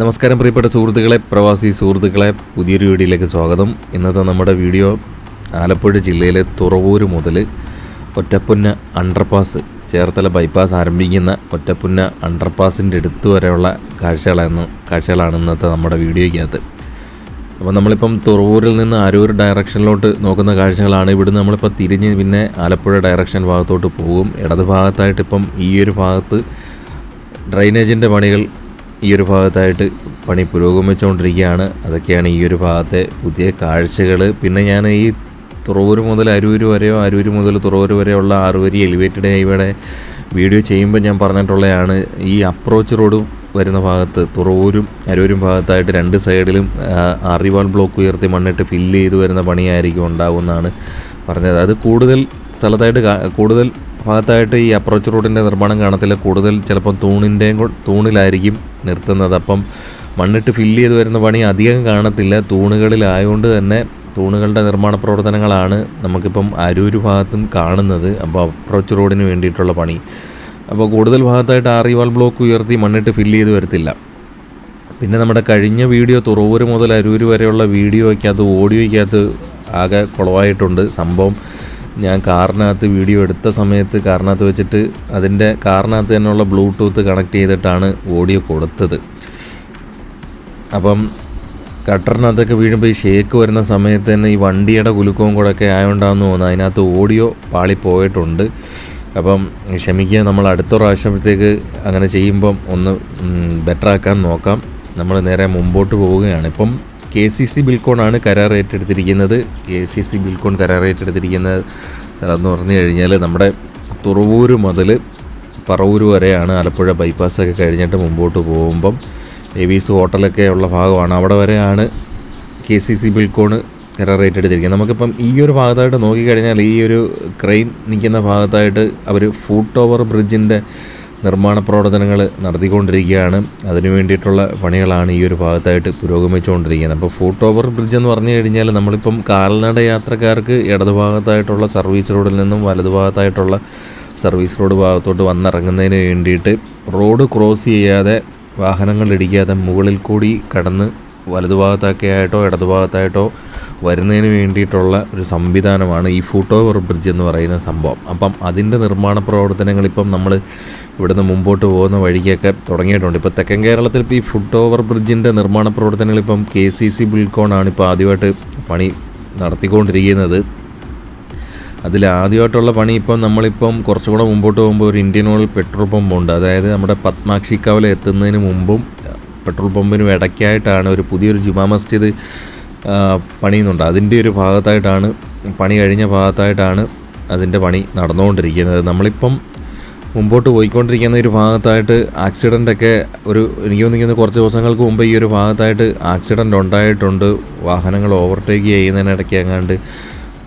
നമസ്കാരം പ്രിയപ്പെട്ട സുഹൃത്തുക്കളെ പ്രവാസി സുഹൃത്തുക്കളെ പുതിയൊരു വീഡിയോയിലേക്ക് സ്വാഗതം. ഇന്നത്തെ നമ്മുടെ വീഡിയോ ആലപ്പുഴ ജില്ലയിലെ തുറവൂർ മുതൽ ഒറ്റപ്പുന്ന അണ്ടർപാസ് ചേർത്തല ബൈപ്പാസ് ആരംഭിക്കുന്ന ഒറ്റപ്പുന്ന അണ്ടർപാസിന്റെ അടുത്ത് വരെയുള്ള കാഴ്ചകളാണ് കാഴ്ചകളാണ് ഇന്നത്തെ നമ്മുടെ വീഡിയോയ്ക്കകത്ത്. അപ്പോൾ നമ്മളിപ്പം തുറവൂരിൽ നിന്ന് ആരൂർ ഡയറക്ഷനിലോട്ട് നോക്കുന്ന കാഴ്ചകളാണ്. ഇവിടുന്ന് നമ്മളിപ്പോൾ തിരിഞ്ഞ് പിന്നെ ആലപ്പുഴ ഡയറക്ഷൻ ഭാഗത്തോട്ട് പോകും. ഇടത് ഭാഗത്തായിട്ടിപ്പം ഈ ഒരു ഭാഗത്ത് ഡ്രൈനേജിന്റെ പണികൾ ഈ ഒരു ഭാഗത്തായിട്ട് പണി പുരോഗമിച്ചുകൊണ്ടിരിക്കുകയാണ്. അതൊക്കെയാണ് ഈ ഒരു ഭാഗത്തെ പുതിയ കാഴ്ചകൾ. പിന്നെ ഞാൻ ഈ തുറവൂർ മുതൽ അരൂർ വരെയോ അരൂർ മുതൽ തുറവൂർ വരെയുള്ള ആറുവരി എലിവേറ്റഡ് ഹൈവേയുടെ വീഡിയോ ചെയ്യുമ്പോൾ ഞാൻ പറഞ്ഞിട്ടുള്ളതാണ് ഈ അപ്രോച്ച് റോഡും വരുന്ന ഭാഗത്ത് തുറവൂരും അരൂരും ഭാഗത്തായിട്ട് രണ്ട് സൈഡിലും അറിവാൾ ബ്ലോക്ക് ഉയർത്തി മണ്ണിട്ട് ഫില്ല് ചെയ്ത് വരുന്ന പണിയായിരിക്കും ഉണ്ടാവുമെന്നാണ് പറഞ്ഞത്. അത് കൂടുതൽ സ്ഥലത്തായിട്ട് കൂടുതൽ ഭാഗത്തായിട്ട് ഈ അപ്രോച്ച് റോഡിന്റെ നിർമ്മാണം കാണത്തില്ല. കൂടുതൽ ചിലപ്പം തൂണിന്റെയും തൂണിലായിരിക്കും നിർത്തുന്നത്. അപ്പം മണ്ണിട്ട് ഫില്ല് ചെയ്ത് വരുന്ന പണി അധികം കാണത്തില്ല. തൂണുകളിലായതുകൊണ്ട് തന്നെ തൂണുകളുടെ നിർമ്മാണ പ്രവർത്തനങ്ങളാണ് നമുക്കിപ്പം അരൂർ ഭാഗത്തും കാണുന്നത്. അപ്പോൾ അപ്രോച്ച് റോഡിന് വേണ്ടിയിട്ടുള്ള പണി. അപ്പോൾ കൂടുതൽ ഭാഗത്തായിട്ട് ആറിവാൾ ബ്ലോക്ക് ഉയർത്തി മണ്ണിട്ട് ഫില്ല് ചെയ്ത് വരത്തില്ല. പിന്നെ നമ്മുടെ കഴിഞ്ഞ വീഡിയോ തുറവൂർ മുതൽ അരൂർ വരെയുള്ള വീഡിയോയ്ക്കകത്ത് ഓഡിയോയ്ക്കകത്ത് ആകെ കുളവായിട്ടുണ്ട്. സംഭവം ഞാൻ കാറിനകത്ത് വീഡിയോ എടുത്ത സമയത്ത് കാറിനകത്ത് വെച്ചിട്ട് അതിന്റെ കാറിനകത്ത് തന്നെയുള്ള ബ്ലൂടൂത്ത് കണക്ട് ചെയ്തിട്ടാണ് ഓഡിയോ കൊടുത്തത്. അപ്പം കട്ടറിനകത്തൊക്കെ വീഴുമ്പോൾ ഈ ഷേക്ക് വരുന്ന സമയത്ത് തന്നെ ഈ വണ്ടിയുടെ കുലുക്കവും കൂടെ ഒക്കെ ആയതുകൊണ്ടാന്ന് തോന്നുന്നു. അതിനകത്ത് ഓഡിയോ പാളി പോയിട്ടുണ്ട് അപ്പം ക്ഷമിക്കുക നമ്മൾ അടുത്ത പ്രാവശ്യത്തേക്ക് അങ്ങനെ ചെയ്യുമ്പം ഒന്ന് ബെറ്റർ ആക്കാൻ നോക്കാം. നമ്മൾ നേരെ മുമ്പോട്ട് പോവുകയാണ്. ഇപ്പം കെ സി സി ബിൽക്കോണാണ് കരാർ ഏറ്റെടുത്തിരിക്കുന്നത്. കെ സി സി ബിൽക്കോൺ കരാർ ഏറ്റെടുത്തിരിക്കുന്ന സ്ഥലം എന്ന് പറഞ്ഞു കഴിഞ്ഞാൽ നമ്മുടെ തുറവൂര് മുതൽ പറവൂര് വരെയാണ് ആലപ്പുഴ ബൈപ്പാസൊക്കെ കഴിഞ്ഞിട്ട് മുമ്പോട്ട് പോകുമ്പം എവീസ് ഹോട്ടലൊക്കെ ഉള്ള ഭാഗമാണ്. അവിടെ വരെയാണ് കെ സി സി ബിൽക്കോണ് കരാർ ഏറ്റെടുത്തിരിക്കുന്നത്. നമുക്കിപ്പം ഈ ഒരു ഭാഗത്തായിട്ട് നോക്കിക്കഴിഞ്ഞാൽ ഈ ഒരു ക്രെയിൻ നിൽക്കുന്ന ഭാഗത്തായിട്ട് അവർ ഫൂട്ട് ഓവർ ബ്രിഡ്ജിന്റെ നിർമ്മാണ പ്രവർത്തനങ്ങൾ നടത്തിക്കൊണ്ടിരിക്കുകയാണ്. അതിനു വേണ്ടിയിട്ടുള്ള പണികളാണ് ഈ ഒരു ഭാഗത്തായിട്ട് പുരോഗമിച്ചുകൊണ്ടിരിക്കുന്നത്. അപ്പോൾ ഫൂട്ട് ഓവർ ബ്രിഡ്ജ് എന്ന് പറഞ്ഞു കഴിഞ്ഞാൽ നമ്മളിപ്പം കാൽനട യാത്രക്കാർക്ക് ഇടതുഭാഗത്തായിട്ടുള്ള സർവീസ് റോഡിൽ നിന്നും വലതുഭാഗത്തായിട്ടുള്ള സർവീസ് റോഡ് ഭാഗത്തോട്ട് വന്നിറങ്ങുന്നതിന് വേണ്ടിയിട്ട് റോഡ് ക്രോസ് ചെയ്യാതെ വാഹനങ്ങൾ ഇടിക്കാതെ മുകളിൽ കൂടി കടന്ന് വലതുഭാഗത്തൊക്കെ ആയിട്ടോ ഇടതുഭാഗത്തായിട്ടോ വരുന്നതിന് വേണ്ടിയിട്ടുള്ള ഒരു സംവിധാനമാണ് ഈ ഫുട്ട് ഓവർ ബ്രിഡ്ജ് എന്ന് പറയുന്ന സംഭവം. അപ്പം അതിന്റെ നിർമ്മാണ പ്രവർത്തനങ്ങൾ ഇപ്പം നമ്മൾ ഇവിടുന്ന് മുമ്പോട്ട് പോകുന്ന വഴിക്കൊക്കെ തുടങ്ങിയിട്ടുണ്ട്. ഇപ്പോൾ തെക്കൻ കേരളത്തിൽ ഇപ്പോൾ ഈ ഫുട്ട് ഓവർ ബ്രിഡ്ജിന്റെ നിർമ്മാണ പ്രവർത്തനങ്ങൾ ഇപ്പം കെ സി സി ബിൽക്കോണാണ് ഇപ്പോൾ ആദ്യമായിട്ട് പണി നടത്തിക്കൊണ്ടിരിക്കുന്നത്. അതിൽ ആദ്യമായിട്ടുള്ള പണി ഇപ്പം നമ്മളിപ്പം കുറച്ചും കൂടെ മുമ്പോട്ട് പോകുമ്പോൾ ഒരു ഇന്ത്യൻ ഓയിൽ പെട്രോൾ പമ്പുണ്ട് അതായത് നമ്മുടെ പത്മാക്ഷി കവല എത്തുന്നതിന് മുമ്പും പെട്രോൾ പമ്പിനും ഇടയ്ക്കായിട്ടാണ് ഒരു പുതിയൊരു ജുമാ മസ്ജിദ് പണിയുന്നുണ്ട്. അതിന്റെ ഒരു ഭാഗത്തായിട്ടാണ് പണി കഴിഞ്ഞ ഭാഗത്തായിട്ടാണ് അതിന്റെ പണി നടന്നുകൊണ്ടിരിക്കുന്നത്. നമ്മളിപ്പം മുമ്പോട്ട് പോയിക്കൊണ്ടിരിക്കുന്ന ഒരു ഭാഗത്തായിട്ട് ആക്സിഡന്റൊക്കെ ഒരു എനിക്ക് തോന്നിക്കുന്ന കുറച്ച് ദിവസങ്ങൾക്ക് മുമ്പ് ഈ ഒരു ഭാഗത്തായിട്ട് ആക്സിഡന്റ് ഉണ്ടായിട്ടുണ്ട്. വാഹനങ്ങൾ ഓവർടേക്ക് ചെയ്യുന്നതിനിടയ്ക്ക് എങ്ങാണ്ട്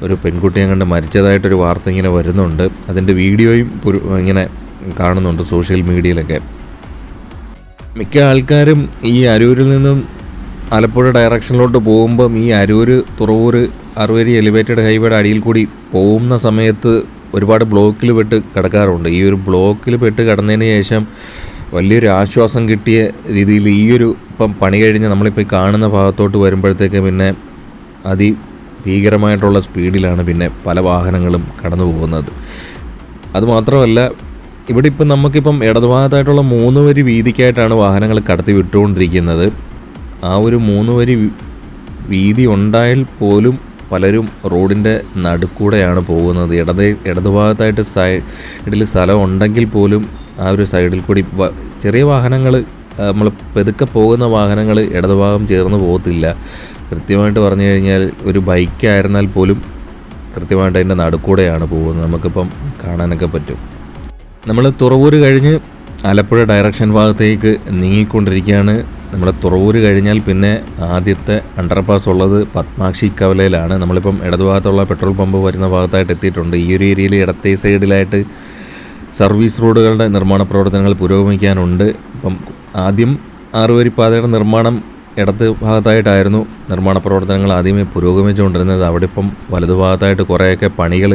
ഒരു പെൺകുട്ടി എങ്ങാണ്ട് മരിച്ചതായിട്ടൊരു വാർത്ത ഇങ്ങനെ വരുന്നുണ്ട്. അതിന്റെ വീഡിയോയും ഇങ്ങനെ കാണുന്നുണ്ട് സോഷ്യൽ മീഡിയയിലൊക്കെ. മിക്ക ആൾക്കാരും ഈ അരൂരിൽ നിന്നും ആലപ്പുഴ ഡയറക്ഷനിലോട്ട് പോകുമ്പം ഈ അരൂർ തുറവൂർ അറുവരി എലിവേറ്റഡ് ഹൈവേയുടെ അടിയിൽ കൂടി പോകുന്ന സമയത്ത് ഒരുപാട് ബ്ലോക്കിൽ പെട്ട് കിടക്കാറുണ്ട്. ഈ ഒരു ബ്ലോക്കിൽ പെട്ട് കിടന്നതിന് ശേഷം വലിയൊരു ആശ്വാസം കിട്ടിയ രീതിയിൽ ഈ ഒരു ഇപ്പം പണി കഴിഞ്ഞ് നമ്മളിപ്പോൾ കാണുന്ന ഭാഗത്തോട്ട് വരുമ്പോഴത്തേക്ക് പിന്നെ അതി ഭീകരമായിട്ടുള്ള സ്പീഡിലാണ് പിന്നെ പല വാഹനങ്ങളും കടന്നു പോകുന്നത്. അതുമാത്രമല്ല ഇവിടെ ഇപ്പം നമുക്കിപ്പം ഇടതുഭാഗത്തായിട്ടുള്ള മൂന്ന് വരി വീതിക്കായിട്ടാണ് വാഹനങ്ങൾ കടത്തി വിട്ടുകൊണ്ടിരിക്കുന്നത്. ആ ഒരു മൂന്ന് വരി വീതി ഉണ്ടായാൽ പോലും പലരും റോഡിന്റെ നടുക്കൂടെയാണ് പോകുന്നത്. ഇടത് ഇടതുഭാഗത്തായിട്ട് സൈഡിൽ സ്ഥലം ഉണ്ടെങ്കിൽ പോലും ആ ഒരു സൈഡിൽ കൂടി ചെറിയ വാഹനങ്ങൾ നമ്മൾ പെതുക്കെ പോകുന്ന വാഹനങ്ങൾ ഇടതുഭാഗം ചേർന്ന് പോകത്തില്ല. കൃത്യമായിട്ട് പറഞ്ഞു കഴിഞ്ഞാൽ ഒരു ബൈക്കായിരുന്നാൽ പോലും കൃത്യമായിട്ട് അതിന്റെ നടുക്കൂടെയാണ് പോകുന്നത്. നമുക്കിപ്പം കാണാനൊക്കെ പറ്റും. നമ്മൾ തുറവൂർ കഴിഞ്ഞ് ആലപ്പുഴ ഡയറക്ഷൻ ഭാഗത്തേക്ക് നീങ്ങിക്കൊണ്ടിരിക്കുകയാണ്. നമ്മുടെ തുറവൂര് കഴിഞ്ഞാൽ പിന്നെ ആദ്യത്തെ അണ്ടർപാസ് ഉള്ളത് പത്മാക്ഷി കവലയിലാണ്. നമ്മളിപ്പം ഇടതുഭാഗത്തുള്ള പെട്രോൾ പമ്പ് വരുന്ന ഭാഗത്തായിട്ട് എത്തിയിട്ടുണ്ട്. ഈ ഒരു ഏരിയയിൽ ഇടത്തെ സൈഡിലായിട്ട് സർവീസ് റോഡുകളുടെ നിർമ്മാണ പ്രവർത്തനങ്ങൾ പുരോഗമിക്കാനുണ്ട്. ഇപ്പം ആദ്യം ആറുവരിപ്പാതയുടെ നിർമ്മാണം ഇടത്ത് ഭാഗത്തായിട്ടായിരുന്നു നിർമ്മാണ പ്രവർത്തനങ്ങൾ ആദ്യമേ പുരോഗമിച്ചുകൊണ്ടിരുന്നത്. അവിടെ ഇപ്പം വലതുഭാഗത്തായിട്ട് കുറേയൊക്കെ പണികൾ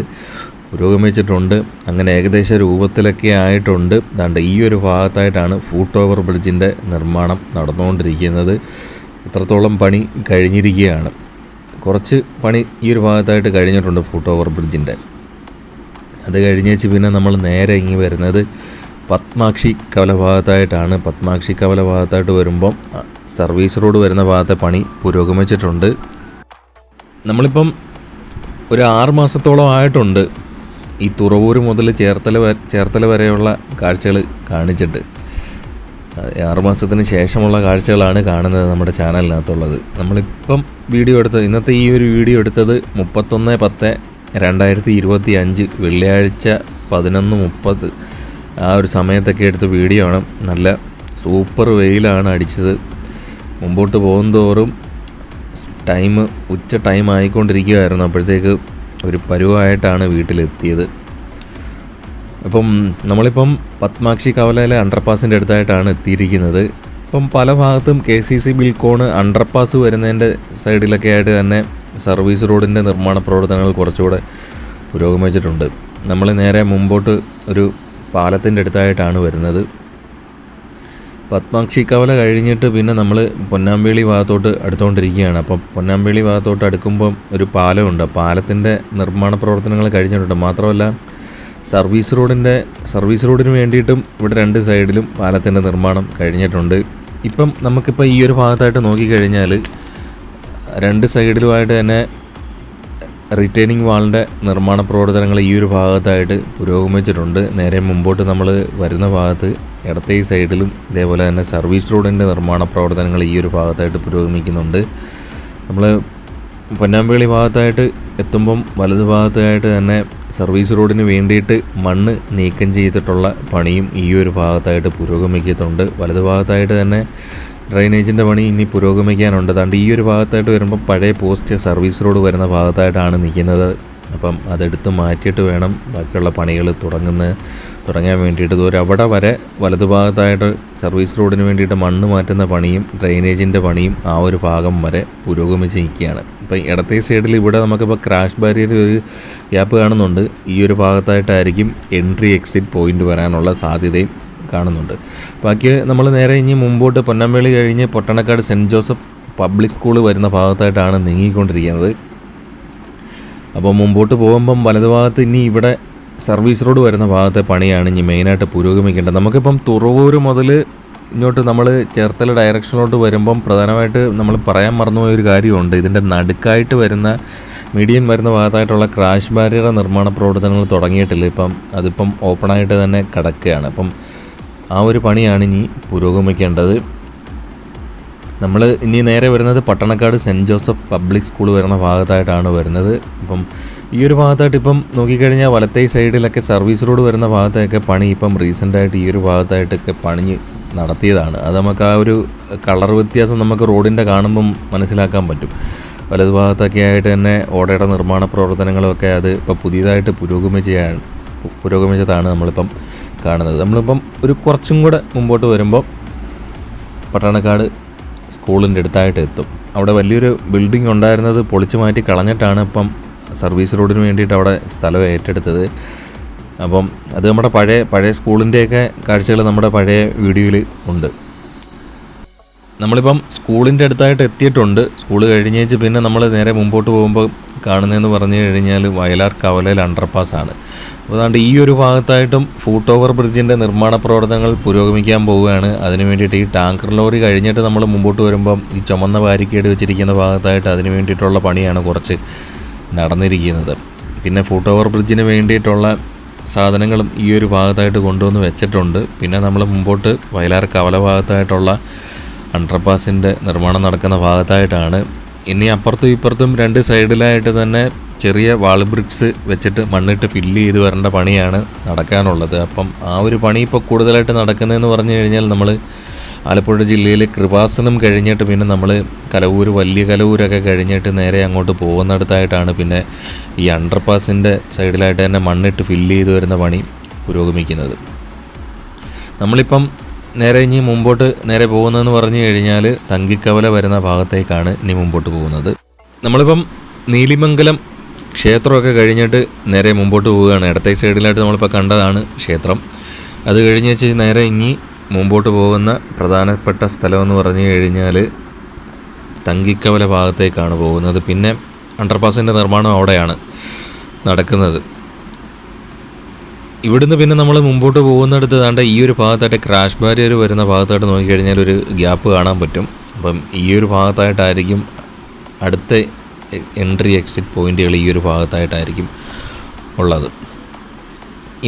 പുരോഗമിച്ചിട്ടുണ്ട്. അങ്ങനെ ഏകദേശ രൂപത്തിലൊക്കെ ആയിട്ടുണ്ട്. ദാണ്ട് ഈ ഒരു ഭാഗത്തായിട്ടാണ് ഫൂട്ട് ഓവർ ബ്രിഡ്ജിന്റെ നിർമ്മാണം നടന്നുകൊണ്ടിരിക്കുന്നത്. ഇത്രത്തോളം പണി കഴിഞ്ഞിരിക്കുകയാണ്. കുറച്ച് പണി ഈ ഒരു ഭാഗത്തായിട്ട് കഴിഞ്ഞിട്ടുണ്ട് ഫൂട്ട് ഓവർ ബ്രിഡ്ജിന്റെ അത് കഴിഞ്ഞേച്ച് പിന്നെ നമ്മൾ നേരെ ഇങ്ങി വരുന്നത് പത്മാക്ഷി കവല ഭാഗത്തായിട്ടാണ്. പത്മാക്ഷി കവല ഭാഗത്തായിട്ട് വരുമ്പം സർവീസ് റോഡ് വരുന്ന ഭാഗത്തെ പണി പുരോഗമിച്ചിട്ടുണ്ട്. നമ്മളിപ്പം ഒരു ആറ് മാസത്തോളം ആയിട്ടുണ്ട്. ഈ തുറവൂർ മുതൽ ചേർത്തല ചേർത്തല വരെയുള്ള കാഴ്ചകൾ കാണിച്ചിട്ട്. ആറുമാസത്തിന് ആറ് മാസത്തിന് ശേഷമുള്ള കാഴ്ചകളാണ് കാണുന്നത് നമ്മുടെ ചാനലിനകത്തുള്ളത്. നമ്മളിപ്പം വീഡിയോ എടുത്തത് ഇന്നത്തെ ഈ ഒരു വീഡിയോ എടുത്തത് മുപ്പത്തൊന്ന് പത്ത് രണ്ടായിരത്തി ഇരുപത്തി അഞ്ച് വെള്ളിയാഴ്ച പതിനൊന്ന് മുപ്പത്. ആ ഒരു സമയത്തൊക്കെ എടുത്ത വീഡിയോ ആണ്. നല്ല സൂപ്പർ വെയിലാണ് അടിച്ചത്. മുമ്പോട്ട് പോകുന്തോറും ടൈം ഉച്ച ടൈം ആയിക്കൊണ്ടിരിക്കുകയായിരുന്നു. അപ്പോഴത്തേക്ക് ഒരു പരുവായിട്ടാണ് വീട്ടിലെത്തിയത്. അപ്പം നമ്മളിപ്പം പത്മാക്ഷി കവലയിലെ അണ്ടർപാസിന്റെ അടുത്തായിട്ടാണ് എത്തിയിരിക്കുന്നത്. ഇപ്പം പല ഭാഗത്തും കെ സി സി ബിൽക്കോണ് അണ്ടർപാസ് വരുന്നതിന്റെ സൈഡിലൊക്കെ ആയിട്ട് തന്നെ സർവീസ് റോഡിന്റെ നിർമ്മാണ പ്രവർത്തനങ്ങൾ കുറച്ചുകൂടെ പുരോഗമിച്ചിട്ടുണ്ട്. നമ്മൾ നേരെ മുമ്പോട്ട് ഒരു പാലത്തിന്റെ അടുത്തായിട്ടാണ് വരുന്നത്. പത്മാക്ഷി കവല കഴിഞ്ഞിട്ട് പിന്നെ നമ്മൾ പൊന്നാമ്പേളി ഭാഗത്തോട്ട് അടുത്തുകൊണ്ടിരിക്കുകയാണ് അപ്പം പൊന്നാമ്പേളി ഭാഗത്തോട്ട് അടുക്കുമ്പം ഒരു പാലമുണ്ട്. പാലത്തിന്റെ നിർമ്മാണ പ്രവർത്തനങ്ങൾ കഴിഞ്ഞിട്ടുണ്ട്. മാത്രമല്ല സർവീസ് റോഡിന്റെ സർവീസ് റോഡിന് വേണ്ടിയിട്ടും ഇവിടെ രണ്ട് സൈഡിലും പാലത്തിന്റെ നിർമ്മാണം കഴിഞ്ഞിട്ടുണ്ട്. ഇപ്പം നമുക്കിപ്പോൾ ഈ ഒരു ഭാഗത്തായിട്ട് നോക്കിക്കഴിഞ്ഞാൽ രണ്ട് സൈഡിലുമായിട്ട് തന്നെ റിട്ടേണിംഗ് വാളിന്റെ നിർമ്മാണ പ്രവർത്തനങ്ങൾ ഈ ഒരു ഭാഗത്തായിട്ട് പുരോഗമിച്ചിട്ടുണ്ട്. നേരെ മുമ്പോട്ട് നമ്മൾ വരുന്ന ഭാഗത്ത് ഇടത്തെ സൈഡിലും ഇതേപോലെ തന്നെ സർവീസ് റോഡിന്റെ നിർമ്മാണ പ്രവർത്തനങ്ങൾ ഈ ഒരു ഭാഗത്തായിട്ട് പുരോഗമിക്കുന്നുണ്ട്. നമ്മൾ പൊന്നാമ്പേളി ഭാഗത്തായിട്ട് എത്തുമ്പം വലതു ഭാഗത്തായിട്ട് തന്നെ സർവീസ് റോഡിന് വേണ്ടിയിട്ട് മണ്ണ് നീക്കം ചെയ്തിട്ടുള്ള പണിയും ഈ ഒരു ഭാഗത്തായിട്ട് പുരോഗമിക്കുന്നുണ്ട്. വലതു ഭാഗത്തായിട്ട് തന്നെ ഡ്രൈനേജിന്റെ പണി ഇനി പുരോഗമിക്കാനുണ്ട്. അതുകൊണ്ട് ഈ ഒരു ഭാഗത്തായിട്ട് വരുമ്പോൾ പഴയ പോസ്റ്റ് സർവീസ് റോഡ് വരുന്ന ഭാഗത്തായിട്ടാണ് നിൽക്കുന്നത്. അപ്പം അതെടുത്ത് മാറ്റിയിട്ട് വേണം ബാക്കിയുള്ള പണികൾ തുടങ്ങുന്ന തുടങ്ങാൻ വേണ്ടിയിട്ട്. ഇതൊരു അവിടെ വരെ വലതുഭാഗത്തായിട്ട് സർവീസ് റോഡിന് വേണ്ടിയിട്ട് മണ്ണ് മാറ്റുന്ന പണിയും ഡ്രൈനേജിന്റെ പണിയും ആ ഒരു ഭാഗം വരെ പുരോഗമിച്ച് നിൽക്കുകയാണ് ഇപ്പം ഇടത്തെ സൈഡിൽ ഇവിടെ നമുക്കിപ്പോൾ ക്രാഷ് ബാരിയർ ഒരു ഗ്യാപ്പ് കാണുന്നുണ്ട്. ഈ ഒരു ഭാഗത്തായിട്ടായിരിക്കും എൻട്രി എക്സിറ്റ് പോയിന്റ് വരാനുള്ള സാധ്യതയും കാണുന്നുണ്ട്. ബാക്കി നമ്മൾ നേരെ ഇനി മുമ്പോട്ട് പൊന്നമ്പേളി കഴിഞ്ഞ് Pattanakkad saint Joseph public school വരുന്ന ഭാഗത്തായിട്ടാണ് നീങ്ങിക്കൊണ്ടിരിക്കുന്നത്. അപ്പോൾ മുമ്പോട്ട് പോകുമ്പം വലതുഭാഗത്ത് ഇനി ഇവിടെ സർവീസ് റോഡ് വരുന്ന ഭാഗത്തെ പണിയാണ് ഇനി മെയിനായിട്ട് പുരോഗമിക്കേണ്ടത്. നമുക്കിപ്പം തുറവൂർ മുതൽ ഇങ്ങോട്ട് നമ്മൾ ചേർത്തല ഡയറക്ഷനിലോട്ട് വരുമ്പം പ്രധാനമായിട്ട് നമ്മൾ പറയാൻ മറന്നുപോയ ഒരു കാര്യമുണ്ട്. ഇതിന്റെ നടുക്കായിട്ട് വരുന്ന മീഡിയൻ വരുന്ന ഭാഗത്തായിട്ടുള്ള ക്രാഷ് ബാരിയർ നിർമ്മാണ പ്രവർത്തനങ്ങൾ തുടങ്ങിയിട്ടില്ല. ഇപ്പം അതിപ്പം ഓപ്പണായിട്ട് തന്നെ കിടക്കുകയാണ്. അപ്പം ആ ഒരു പണിയാണ് ഇനി പുരോഗമിക്കേണ്ടത്. നമ്മൾ ഇനി നേരെ വരുന്നത് Pattanakkad saint Joseph public school വരുന്ന ഭാഗത്തായിട്ടാണ് വരുന്നത്. അപ്പം ഈ ഒരു ഭാഗത്തായിട്ട് ഇപ്പം നോക്കിക്കഴിഞ്ഞാൽ വലത്തേ സൈഡിലൊക്കെ സർവീസ് റോഡ് വരുന്ന ഭാഗത്തൊക്കെ പണി ഇപ്പം റീസെന്റായിട്ട് ഈ ഒരു ഭാഗത്തായിട്ടൊക്കെ പണിഞ്ഞ് നടത്തിയതാണ്. അത് നമുക്ക് ആ ഒരു കളർ വ്യത്യാസം നമുക്ക് റോഡിന്റെ കാണുമ്പം മനസ്സിലാക്കാൻ പറ്റും. വലതു ഭാഗത്തൊക്കെ ആയിട്ട് തന്നെ ഓടയുടെ നിർമ്മാണ പ്രവർത്തനങ്ങളൊക്കെ അത് ഇപ്പോൾ പുതിയതായിട്ട് പുരോഗമിച്ചാണ് പുരോഗമിച്ചതാണ് നമ്മളിപ്പം കാണുന്നത്. നമ്മളിപ്പം ഒരു കുറച്ചും കൂടെ മുമ്പോട്ട് വരുമ്പോൾ പട്ടണക്കാട് സ്കൂളിന്റെ അടുത്തായിട്ട് എത്തും. അവിടെ വലിയൊരു ബിൽഡിംഗ് ഉണ്ടായിരുന്നത് പൊളിച്ചു മാറ്റി കളഞ്ഞിട്ടാണ് ഇപ്പം സർവീസ് റോഡിന് വേണ്ടിയിട്ട് അവിടെ സ്ഥലം ഏറ്റെടുത്തത്. അപ്പം അത് നമ്മുടെ പഴയ പഴയ സ്കൂളിന്റെയൊക്കെ കാഴ്ചകൾ നമ്മുടെ പഴയ വീഡിയോയിൽ ഉണ്ട്. നമ്മളിപ്പം സ്കൂളിന്റെ അടുത്തായിട്ട് എത്തിയിട്ടുണ്ട്. സ്കൂൾ കഴിഞ്ഞേച്ച് പിന്നെ നമ്മൾ നേരെ മുമ്പോട്ട് പോകുമ്പോൾ കാണുന്നതെന്ന് പറഞ്ഞു കഴിഞ്ഞാൽ വയലാർ കവലയിൽ അണ്ടർപാസ് ആണ് അപ്പോൾ അതുകൊണ്ട് ഈ ഒരു ഭാഗത്തായിട്ടും ഫൂട്ട് ഓവർ ബ്രിഡ്ജിന്റെ നിർമ്മാണ പ്രവർത്തനങ്ങൾ പുരോഗമിക്കാൻ പോവുകയാണ്. അതിന് വേണ്ടിയിട്ട് ഈ ടാങ്കർ ലോറി കഴിഞ്ഞിട്ട് നമ്മൾ മുമ്പോട്ട് വരുമ്പം ഈ ചുമന്ന ബാരിക്കേഡ് വെച്ചിരിക്കുന്ന ഭാഗത്തായിട്ട് അതിന് വേണ്ടിയിട്ടുള്ള പണിയാണ് കുറച്ച് നടന്നിരിക്കുന്നത്. പിന്നെ ഫൂട്ട് ഓവർ ബ്രിഡ്ജിന് വേണ്ടിയിട്ടുള്ള സാധനങ്ങളും ഈ ഒരു ഭാഗത്തായിട്ട് കൊണ്ടുവന്ന് വെച്ചിട്ടുണ്ട്. പിന്നെ നമ്മൾ മുമ്പോട്ട് വയലാർ കവല ഭാഗത്തായിട്ടുള്ള അണ്ടർപാസിന്റെ നിർമ്മാണം നടക്കുന്ന ഭാഗത്തായിട്ടാണ്. ഇനി അപ്പുറത്തും ഇപ്പുറത്തും രണ്ട് സൈഡിലായിട്ട് തന്നെ ചെറിയ വാൾ ബ്രിക്സ് വെച്ചിട്ട് മണ്ണിട്ട് ഫില്ല് ചെയ്ത് വരേണ്ട പണിയാണ് നടക്കാനുള്ളത്. അപ്പം ആ ഒരു പണി ഇപ്പോൾ കൂടുതലായിട്ട് നടക്കുന്നതെന്ന് പറഞ്ഞു കഴിഞ്ഞാൽ നമ്മൾ ആലപ്പുഴ ജില്ലയിൽ കൃപാസനം കഴിഞ്ഞിട്ട് പിന്നെ നമ്മൾ കലവൂർ വലിയ കലവൂരൊക്കെ കഴിഞ്ഞിട്ട് നേരെ അങ്ങോട്ട് പോകുന്നിടത്തായിട്ടാണ് പിന്നെ ഈ അണ്ടർപാസിന്റെ സൈഡിലായിട്ട് തന്നെ മണ്ണിട്ട് ഫില്ല് ചെയ്ത് വരുന്ന പണി പുരോഗമിക്കുന്നത്. നമ്മളിപ്പം നേരെ ഇനി മുമ്പോട്ട് നേരെ പോകുന്നതെന്ന് പറഞ്ഞു കഴിഞ്ഞാൽ തങ്കിക്കവല വരുന്ന ഭാഗത്തേക്കാണ് ഇനി മുമ്പോട്ട് പോകുന്നത്. നമ്മളിപ്പം നീലിമംഗലം ക്ഷേത്രമൊക്കെ കഴിഞ്ഞിട്ട് നേരെ മുമ്പോട്ട് പോവുകയാണ്. ഇടത്തെ സൈഡിലായിട്ട് നമ്മളിപ്പോൾ കണ്ടതാണ് ക്ഷേത്രം. അത് കഴിഞ്ഞ് വെച്ച് നേരെ ഇനി മുമ്പോട്ട് പോകുന്ന പ്രധാനപ്പെട്ട സ്ഥലമെന്ന് പറഞ്ഞു കഴിഞ്ഞാൽ തങ്കിക്കവല ഭാഗത്തേക്കാണ് പോകുന്നത്. പിന്നെ അണ്ടർപാസിന്റെ നിർമ്മാണം അവിടെയാണ് നടക്കുന്നത്. ഇവിടുന്ന് പിന്നെ നമ്മൾ മുമ്പോട്ട് പോകുന്നിടത്ത് താണ്ട ഈ ഒരു ഭാഗത്തായിട്ട് ക്രാഷ് ബാരിയർ വരുന്ന ഭാഗത്തായിട്ട് നോക്കിക്കഴിഞ്ഞാൽ ഒരു ഗ്യാപ്പ് കാണാൻ പറ്റും. അപ്പം ഈ ഒരു ഭാഗത്തായിട്ടായിരിക്കും അടുത്ത എൻട്രി എക്സിറ്റ് പോയിന്റുകൾ ഈ ഒരു ഭാഗത്തായിട്ടായിരിക്കും ഉള്ളത്.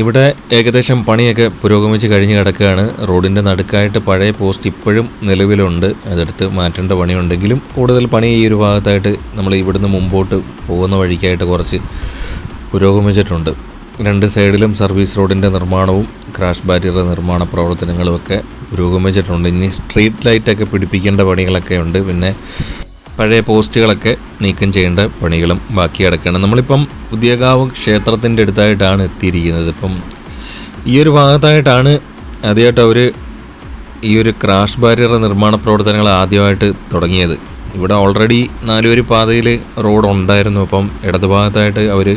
ഇവിടെ ഏകദേശം പണിയൊക്കെ പുരോഗമിച്ച് കഴിഞ്ഞ് കിടക്കുകയാണ്. റോഡിന്റെ നടുക്കായിട്ട് പഴയ പോസ്റ്റ് ഇപ്പോഴും നിലവിലുണ്ട്. അതെടുത്ത് മാറ്റേണ്ട പണിയുണ്ടെങ്കിലും കൂടുതൽ പണി ഈ ഒരു ഭാഗത്തായിട്ട് നമ്മൾ ഇവിടുന്ന് മുമ്പോട്ട് പോകുന്ന വഴിക്കായിട്ട് കുറച്ച് പുരോഗമിച്ചിട്ടുണ്ട്. രണ്ട് സൈഡിലും സർവീസ് റോഡിന്റെ നിർമ്മാണവും ക്രാഷ് ബാരിയർ നിർമ്മാണ പ്രവർത്തനങ്ങളുമൊക്കെ പുരോഗമിച്ചിട്ടുണ്ട്. ഇനി സ്ട്രീറ്റ് ലൈറ്റൊക്കെ പിടിപ്പിക്കേണ്ട പണികളൊക്കെ ഉണ്ട് പിന്നെ പഴയ പോസ്റ്റുകളൊക്കെ നീക്കം ചെയ്യേണ്ട പണികളും ബാക്കി കിടക്കുകയാണ്. നമ്മളിപ്പം പുതിയകാവ് ക്ഷേത്രത്തിന്റെ അടുത്തായിട്ടാണ് എത്തിയിരിക്കുന്നത്. ഇപ്പം ഈ ഒരു ഭാഗത്തായിട്ടാണ് ആദ്യമായിട്ട് അവർ ഈ ഒരു ക്രാഷ് ബാരിയർ നിർമ്മാണ പ്രവർത്തനങ്ങൾ ആദ്യമായിട്ട് തുടങ്ങിയത്. ഇവിടെ ഓൾറെഡി നാലുവരി പാതയിൽ റോഡ് ഉണ്ടായിരുന്നു. അപ്പം ഇടതുഭാഗത്തായിട്ട് അവർ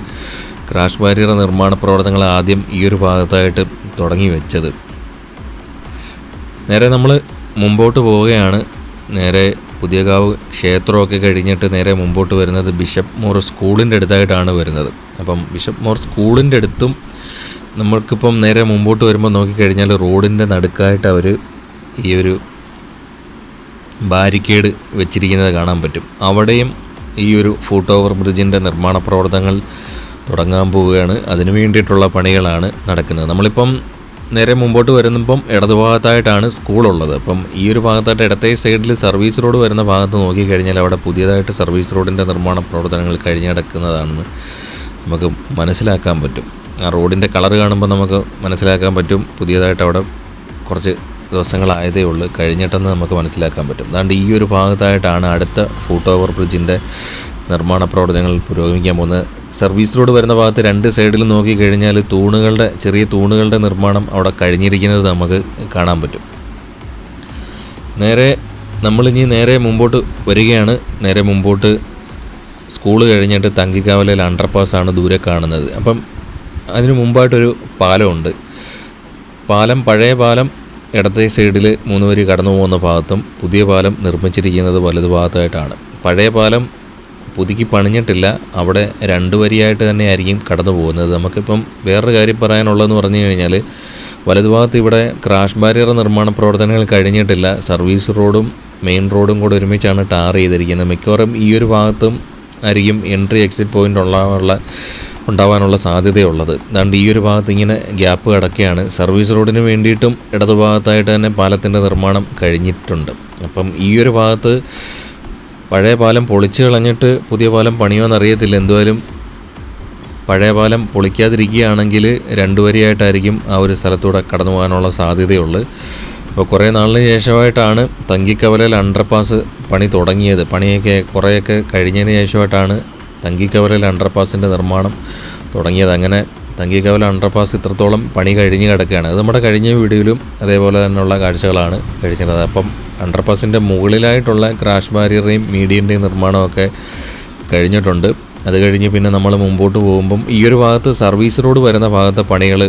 ക്രാഷ് ബാരിയർ നിർമ്മാണ പ്രവർത്തനങ്ങൾ ആദ്യം ഈ ഒരു ഭാഗത്തായിട്ട് തുടങ്ങി വെച്ചത്. നേരെ നമ്മൾ മുമ്പോട്ട് പോവുകയാണ്. നേരെ പുതിയകാവ് ക്ഷേത്രമൊക്കെ കഴിഞ്ഞിട്ട് നേരെ മുമ്പോട്ട് വരുന്നത് ബിഷപ്പ് മോർ സ്കൂളിന്റെ അടുത്തായിട്ടാണ് വരുന്നത്. അപ്പം ബിഷപ്പ് മോർ സ്കൂളിന്റെ അടുത്തും നമ്മൾക്കിപ്പം നേരെ മുമ്പോട്ട് വരുമ്പോൾ നോക്കിക്കഴിഞ്ഞാൽ റോഡിന്റെ നടുക്കായിട്ട് അവർ ഈ ഒരു ബാരിക്കേഡ് വെച്ചിരിക്കുന്നത് കാണാൻ പറ്റും. അവിടെയും ഈ ഒരു ഫുട് ഓവർ ബ്രിഡ്ജിന്റെ നിർമ്മാണ പ്രവർത്തനങ്ങൾ തുടങ്ങാൻ പോവുകയാണ്. അതിനു വേണ്ടിയിട്ടുള്ള പണികളാണ് നടക്കുന്നത്. നമ്മളിപ്പം നേരെ മുമ്പോട്ട് വരുമ്പം ഇടതുഭാഗത്തായിട്ടാണ് സ്കൂളുള്ളത്. അപ്പം ഈ ഒരു ഭാഗത്തായിട്ട് ഇടത്തെ സൈഡിൽ സർവീസ് റോഡ് വരുന്ന ഭാഗത്ത് നോക്കിക്കഴിഞ്ഞാൽ അവിടെ പുതിയതായിട്ട് സർവീസ് റോഡിന്റെ നിർമ്മാണ പ്രവർത്തനങ്ങൾ കഴിഞ്ഞ് കിടക്കുന്നതാണെന്ന് നമുക്ക് മനസ്സിലാക്കാൻ പറ്റും. ആ റോഡിന്റെ കളർ കാണുമ്പോൾ നമുക്ക് മനസ്സിലാക്കാൻ പറ്റും. പുതിയതായിട്ട് അവിടെ കുറച്ച് ദിവസങ്ങളായതേ ഉള്ളൂ. കഴിഞ്ഞിട്ടെന്ന് നമുക്ക് മനസ്സിലാക്കാൻ പറ്റും. അതുകൊണ്ട് ഈ ഒരു ഭാഗത്തായിട്ടാണ് അടുത്ത ഫുട് ഓവർ ബ്രിഡ്ജിന്റെ നിർമ്മാണ പ്രവർത്തനങ്ങൾ പുരോഗമിക്കാൻ പോകുന്നത്. സർവീസ് റോഡ് വരുന്ന ഭാഗത്ത് രണ്ട് സൈഡിൽ നോക്കി കഴിഞ്ഞാൽ തൂണുകളുടെ ചെറിയ തൂണുകളുടെ നിർമ്മാണം അവിടെ കഴിഞ്ഞിരിക്കുന്നത് നമുക്ക് കാണാൻ പറ്റും. നേരെ നമ്മളിനി നേരെ മുമ്പോട്ട് വരികയാണ്. നേരെ മുമ്പോട്ട് സ്കൂൾ കഴിഞ്ഞിട്ട് തങ്കിക്കാവലയിൽ അണ്ടർപാസ്സാണ് ദൂരെ കാണുന്നത്. അപ്പം അതിന് മുമ്പായിട്ടൊരു പാലമുണ്ട്. പാലം പഴയ പാലം ഇടത്തെ സൈഡിൽ മൂന്ന് വരി കടന്നു പോകുന്ന ഭാഗത്തും പുതിയ പാലം നിർമ്മിച്ചിരിക്കുന്നത് വലതു ഭാഗത്തായിട്ടാണ് പഴയ പാലം പുതുക്കി പണിഞ്ഞിട്ടില്ല. അവിടെ രണ്ട് വരിയായിട്ട് തന്നെ ആയിരിക്കും കടന്നു പോകുന്നത്. നമുക്കിപ്പം വേറൊരു കാര്യം പറയാനുള്ളതെന്ന് പറഞ്ഞു കഴിഞ്ഞാൽ വലതുഭാഗത്ത് ഇവിടെ ക്രാഷ് ബാരിയർ നിർമ്മാണ പ്രവർത്തനങ്ങൾ കഴിഞ്ഞിട്ടില്ല. സർവീസ് റോഡും മെയിൻ റോഡും കൂടെ ഒരുമിച്ചാണ് ടാർ ചെയ്തിരിക്കുന്നത്. മിക്കവാറും ഈ ഒരു ഭാഗത്തും ആയിരിക്കും എൻട്രി എക്സിറ്റ് പോയിന്റ് ഉള്ള ഉണ്ടാവാനുള്ള സാധ്യതയുള്ളത്. അതുകൊണ്ട് ഈ ഒരു ഭാഗത്ത് ഇങ്ങനെ ഗ്യാപ്പ് കിടക്കുകയാണ്. സർവീസ് റോഡിന് വേണ്ടിയിട്ടും ഇടതുഭാഗത്തായിട്ട് തന്നെ പാലത്തിന്റെ നിർമ്മാണം കഴിഞ്ഞിട്ടുണ്ട്. അപ്പം ഈ ഒരു ഭാഗത്ത് പഴയ പാലം പൊളിച്ച് കളഞ്ഞിട്ട് പുതിയ പാലം പണിയോന്നറിയത്തില്ല എന്തുവായാലും പഴയ പാലം പൊളിക്കാതിരിക്കുകയാണെങ്കിൽ രണ്ടു വരിയായിട്ടായിരിക്കും ആ ഒരു സ്ഥലത്തൂടെ കടന്നു പോകാനുള്ള സാധ്യതയുള്ളത് അപ്പോൾ കുറേ നാളിന് ശേഷമായിട്ടാണ് തങ്കിക്കവലയിൽ അണ്ടർപാസ് പണി തുടങ്ങിയത്. പണിയൊക്കെ കുറേയൊക്കെ കഴിഞ്ഞതിന് ശേഷമായിട്ടാണ് തങ്കിക്കവലയിൽ അണ്ടർപാസിന്റെ നിർമ്മാണം തുടങ്ങിയത്. അങ്ങനെ തങ്കിക്കവല അണ്ടർപാസ് ഇത്രത്തോളം പണി കഴിഞ്ഞ് കിടക്കുകയാണ്. അത് നമ്മുടെ കഴിഞ്ഞ വീഡിയോയിലും അതേപോലെ തന്നെയുള്ള കാഴ്ചകളാണ് കഴിച്ചിരുന്നത്. അപ്പം അണ്ടർപാസിന്റെ മുകളിലായിട്ടുള്ള ക്രാഷ് ബാരിയറിന്റെയും മീഡിയന്റെയും നിർമ്മാണമൊക്കെ കഴിഞ്ഞിട്ടുണ്ട്. അത് കഴിഞ്ഞ് പിന്നെ നമ്മൾ മുമ്പോട്ട് പോകുമ്പം ഈ ഒരു ഭാഗത്ത് സർവീസ് റോഡ് വരുന്ന ഭാഗത്തെ പണികൾ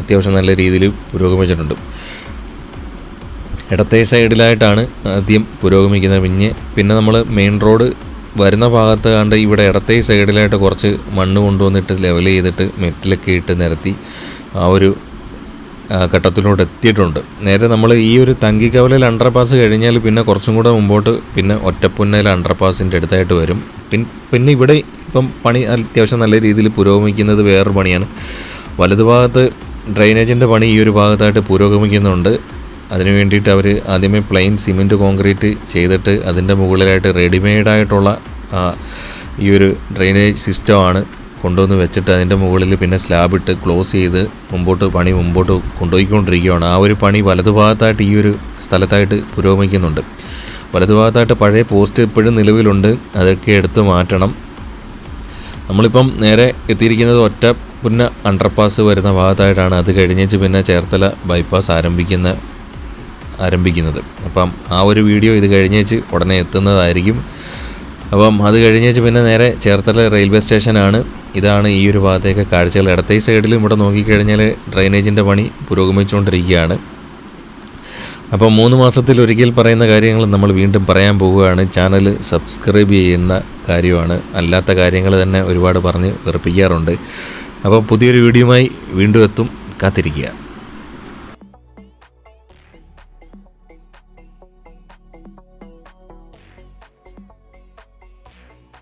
അത്യാവശ്യം നല്ല രീതിയിൽ പുരോഗമിച്ചിട്ടുണ്ട്. ഇടത്തെ സൈഡിലായിട്ടാണ് ആദ്യം പുരോഗമിക്കുന്നത്. പിന്നെ പിന്നെ നമ്മൾ മെയിൻ റോഡ് വരുന്ന ഭാഗത്ത് കണ്ട് ഇവിടെ ഇടത്തെ സൈഡിലായിട്ട് കുറച്ച് മണ്ണ് കൊണ്ടുവന്നിട്ട് ലെവൽ ചെയ്തിട്ട് മെറ്റിലൊക്കെ ഇട്ട് നിരത്തി ആ ഒരു ആ, ഘട്ടത്തിലോട്ട് എത്തിയിട്ടുണ്ട്. നേരെ നമ്മൾ ഈ ഒരു തങ്കിക്കവലയിൽ അണ്ടർപാസ് കഴിഞ്ഞാൽ പിന്നെ കുറച്ചും കൂടെ മുമ്പോട്ട് പിന്നെ ഒറ്റപ്പുന്നയിൽ അണ്ടർപാസിന്റെ അടുത്തായിട്ട് വരും. പിന്നെ ഇവിടെ ഇപ്പം പണി അത്യാവശ്യം നല്ല രീതിയിൽ പുരോഗമിക്കുന്നത് വേറൊരു പണിയാണ്. വലതുഭാഗത്ത് ഡ്രൈനേജിന്റെ പണി ഈ ഒരു ഭാഗത്തായിട്ട് പുരോഗമിക്കുന്നുണ്ട്. അതിനു വേണ്ടിയിട്ട് അവർ ആദ്യമേ പ്ലെയിൻ സിമെന്റ് കോൺക്രീറ്റ് ചെയ്തിട്ട് അതിന്റെ മുകളിലായിട്ട് റെഡിമെയ്ഡായിട്ടുള്ള ഈ ഒരു ഡ്രെയിനേജ് സിസ്റ്റമാണ് കൊണ്ടുവന്ന് വെച്ചിട്ട് അതിന്റെ മുകളിൽ പിന്നെ സ്ലാബ് ഇട്ട് ക്ലോസ് ചെയ്ത് മുമ്പോട്ട് പണി മുമ്പോട്ട് കൊണ്ടുപോയിക്കൊണ്ടിരിക്കുകയാണ്. ആ ഒരു പണി വലതുഭാഗത്തായിട്ട് ഈ ഒരു സ്ഥലത്തായിട്ട് പുരോഗമിക്കുന്നുണ്ട്. വലതുഭാഗത്തായിട്ട് പഴയ പോസ്റ്റ് ഇപ്പോഴും നിലവിലുണ്ട്. അതൊക്കെ എടുത്ത് മാറ്റണം. നമ്മളിപ്പം നേരെ എത്തിയിരിക്കുന്നത് ഒറ്റ പുന്ന അണ്ടർപാസ് വരുന്ന ഭാഗത്തായിട്ടാണ്. അത് കഴിഞ്ഞേച്ച് പിന്നെ ചേർത്തല ബൈപ്പാസ് ആരംഭിക്കുന്ന ആരംഭിക്കുന്നത്. അപ്പം ആ ഒരു വീഡിയോ ഇത് കഴിഞ്ഞേച്ച് ഉടനെ എത്തുന്നതായിരിക്കും. അപ്പം അത് കഴിഞ്ഞേച്ച് പിന്നെ നേരെ ചേർത്തല റെയിൽവേ സ്റ്റേഷനാണ് ഇതാണ് ഈ ഒരു ഭാഗത്തേക്ക് കാഴ്ചകൾ. ഇടത്തെ സൈഡിലും ഇവിടെ നോക്കിക്കഴിഞ്ഞാൽ ഡ്രൈനേജിന്റെ പണി പുരോഗമിച്ചുകൊണ്ടിരിക്കുകയാണ്. അപ്പോൾ മൂന്ന് മാസത്തിൽ ഒരിക്കൽ പറയുന്ന കാര്യങ്ങൾ നമ്മൾ വീണ്ടും പറയാൻ പോവുകയാണ്. ചാനൽ സബ്സ്ക്രൈബ് ചെയ്യുന്ന കാര്യമാണ്. അല്ലാത്ത കാര്യങ്ങൾ തന്നെ ഒരുപാട് പറഞ്ഞ് വെറുപ്പിക്കാറുണ്ട്. അപ്പോൾ പുതിയൊരു വീഡിയോയുമായി വീണ്ടും എത്തും. കാത്തിരിക്കുക.